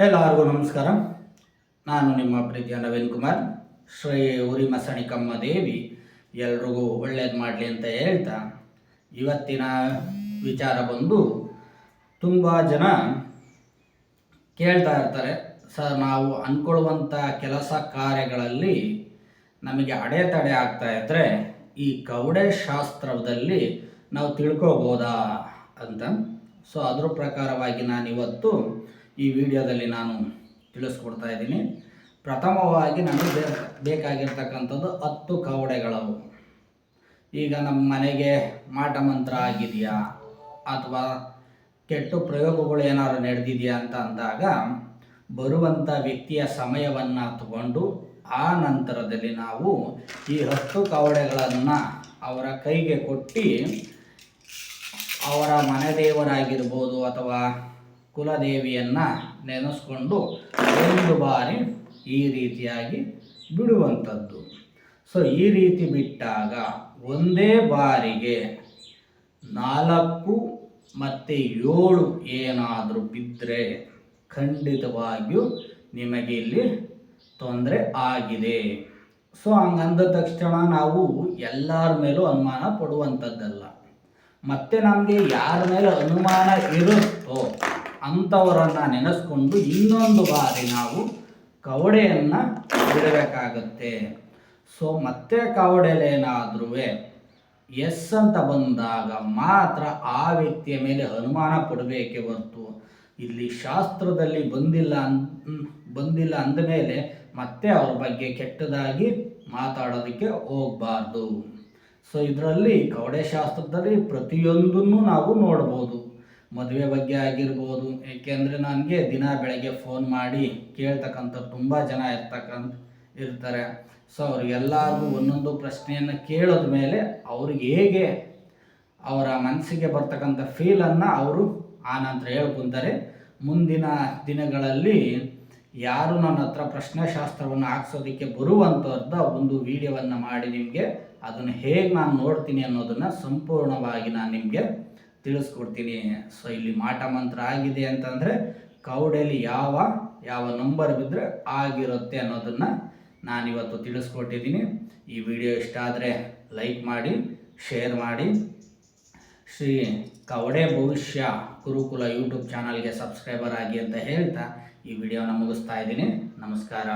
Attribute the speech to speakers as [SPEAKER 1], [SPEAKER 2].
[SPEAKER 1] ಎಲ್ಲರಿಗೂ ನಮಸ್ಕಾರ. ನಾನು ನಿಮ್ಮ ಪ್ರೀತಿಯ ನವೀನ್ ಕುಮಾರ್. ಶ್ರೀ ಉರಿ ಮಸಣಿಕಮ್ಮ ದೇವಿ. ಎಲ್ರಿಗೂ ಒಳ್ಳೇದು ಮಾಡಲಿ ಅಂತ ಹೇಳ್ತಾ ಇವತ್ತಿನ ವಿಚಾರ ಬಂದು ತುಂಬ ಜನ ಕೇಳ್ತಾ ಇರ್ತಾರೆ. ಸರ್ ನಾವು ಅಂದ್ಕೊಳ್ಳುವಂಥ ಕೆಲಸ ಕಾರ್ಯಗಳಲ್ಲಿ ನಮಗೆ ಅಡೆತಡೆ ಆಗ್ತಾ ಇದ್ದರೆ ಈ ಕವಡೆ ಶಾಸ್ತ್ರದಲ್ಲಿ ನಾವು ತಿಳ್ಕೊಬೋದಾ ಅಂತ. ಸೊ, ಅದ್ರ ಪ್ರಕಾರವಾಗಿ ನಾನಿವತ್ತು ಈ ವಿಡಿಯೋದಲ್ಲಿ ನಾನು ತಿಳಿಸ್ಕೊಡ್ತಾ ಇದ್ದೀನಿ. ಪ್ರಥಮವಾಗಿ ನಮಗೆ ಬೇಕಾಗಿರ್ತಕ್ಕಂಥದ್ದು ಹತ್ತು ಕವಡೆಗಳವು. ಈಗ ನಮ್ಮ ಮನೆಗೆ ಮಾಟ ಮಂತ್ರ ಆಗಿದೆಯಾ? ಅಥವಾ ಕೆಟ್ಟು ಪ್ರಯೋಗಗಳು ಏನಾದ್ರು ನಡೆದಿದೆಯಾ ಅಂತ ಅಂದಾಗ ಬರುವಂಥ ವ್ಯಕ್ತಿಯ ಸಮಯವನ್ನು ತಗೊಂಡು ಆ ನಂತರದಲ್ಲಿ ನಾವು ಈ ಹತ್ತು ಕವಡೆಗಳನ್ನು ಅವರ ಕೈಗೆ ಕೊಟ್ಟು ಅವರ ಮನೆ ದೇವರಾಗಿರ್ಬೋದು ಅಥವಾ ಕುಲದೇವಿಯನ್ನು ನೆನೆಸ್ಕೊಂಡು ಒಂದು ಬಾರಿ ಈ ರೀತಿಯಾಗಿ ಬಿಡುವಂಥದ್ದು. ಸೊ ಈ ರೀತಿ ಬಿಟ್ಟಾಗ ಒಂದೇ ಬಾರಿಗೆ ನಾಲ್ಕು ಮತ್ತು ಏಳು ಏನಾದರೂ ಬಿದ್ದರೆ ಖಂಡಿತವಾಗಿಯೂ ನಿಮಗೆ ಇಲ್ಲಿ ತೊಂದರೆ ಆಗಿದೆ. ಸೊ ಹಂಗಂದ ತಕ್ಷಣ ನಾವು ಎಲ್ಲರ ಮೇಲೂ ಅನುಮಾನ ಪಡುವಂಥದ್ದಲ್ಲ. ಮತ್ತೆ ನಮಗೆ ಯಾರ ಮೇಲೆ ಅನುಮಾನ ಇರುತ್ತೋ ಅಂಥವರನ್ನು ನೆನೆಸ್ಕೊಂಡು ಇನ್ನೊಂದು ಬಾರಿ ನಾವು ಕವಡೆಯನ್ನು ಬಿಡಬೇಕಾಗತ್ತೆ. ಸೊ ಮತ್ತೆ ಕವಡೆಲೇನಾದ್ರೂ ಎಸ್ ಅಂತ ಬಂದಾಗ ಮಾತ್ರ ಆ ವ್ಯಕ್ತಿಯ ಮೇಲೆ ಅನುಮಾನ ಪಡಬೇಕೇ ಹೊರತು ಇಲ್ಲಿ ಶಾಸ್ತ್ರದಲ್ಲಿ ಬಂದಿಲ್ಲ ಅನ್, ಬಂದಿಲ್ಲ ಅಂದಮೇಲೆ ಮತ್ತೆ ಅವ್ರ ಬಗ್ಗೆ ಕೆಟ್ಟದಾಗಿ ಮಾತಾಡೋದಕ್ಕೆ ಹೋಗಬಾರ್ದು. ಸೊ ಇದರಲ್ಲಿ ಕವಡೆ ಶಾಸ್ತ್ರದಲ್ಲಿ ಪ್ರತಿಯೊಂದನ್ನು ನಾವು ನೋಡ್ಬೋದು. ಮದುವೆ ಬಗ್ಗೆ ಆಗಿರ್ಬೋದು, ಏಕೆಂದರೆ ನನಗೆ ದಿನ ಬೆಳಗ್ಗೆ ಫೋನ್ ಮಾಡಿ ಕೇಳ್ತಕ್ಕಂಥ ತುಂಬ ಜನ ಇರ್ತಕ್ಕಂಥ, ಇರ್ತಾರೆ. ಸೊ ಅವ್ರಿಗೆಲ್ಲರಿಗೂ ಒಂದೊಂದು ಪ್ರಶ್ನೆಯನ್ನು ಕೇಳೋದ ಮೇಲೆ ಅವ್ರಿಗೆ ಹೇಗೆ ಅವರ ಮನಸ್ಸಿಗೆ ಬರ್ತಕ್ಕಂಥ ಫೀಲನ್ನು ಅವರು ಆನಂತರ ಹೇಳ್ಕೊತಾರೆ ಮುಂದಿನ ದಿನಗಳಲ್ಲಿ ಯಾರು ನನ್ನ ಹತ್ರ ಪ್ರಶ್ನೆಶಾಸ್ತ್ರವನ್ನು ಹಾಕ್ಸೋದಕ್ಕೆ ಬರುವಂಥದ್ದು ಒಂದು ವಿಡಿಯೋವನ್ನು ಮಾಡಿ ನಿಮಗೆ. ಅದನ್ನು ಹೇಗೆ ನಾನು ನೋಡ್ತೀನಿ ಅನ್ನೋದನ್ನು ಸಂಪೂರ್ಣವಾಗಿ ನಾನು ನಿಮಗೆ ತಿಳಿಸ್ಕೊಡ್ತೀನಿ. ಸೊ ಇಲ್ಲಿ ಮಾಟ ಮಂತ್ರ ಆಗಿದೆ ಅಂತಂದರೆ ಕೌಡಲ್ಲಿ ಯಾವ ಯಾವ ನಂಬರ್ ಬಿದ್ದರೆ ಆಗಿರುತ್ತೆ ಅನ್ನೋದನ್ನು ನಾನಿವತ್ತು ತಿಳಿಸ್ಕೊಟ್ಟಿದ್ದೀನಿ. ಈ ವಿಡಿಯೋ ಇಷ್ಟ ಆದರೆ ಲೈಕ್ ಮಾಡಿ, ಶೇರ್ ಮಾಡಿ. ಶ್ರೀ ಕವಡೆ ಭವಿಷ್ಯ ಗುರುಕುಲ ಯೂಟ್ಯೂಬ್ ಚಾನಲ್ಗೆ ಸಬ್ಸ್ಕ್ರೈಬರ್ ಆಗಿ ಅಂತ ಹೇಳ್ತಾ ಈ ವಿಡಿಯೋನ ಮುಗಿಸ್ತಾ ಇದ್ದೀನಿ. ನಮಸ್ಕಾರ.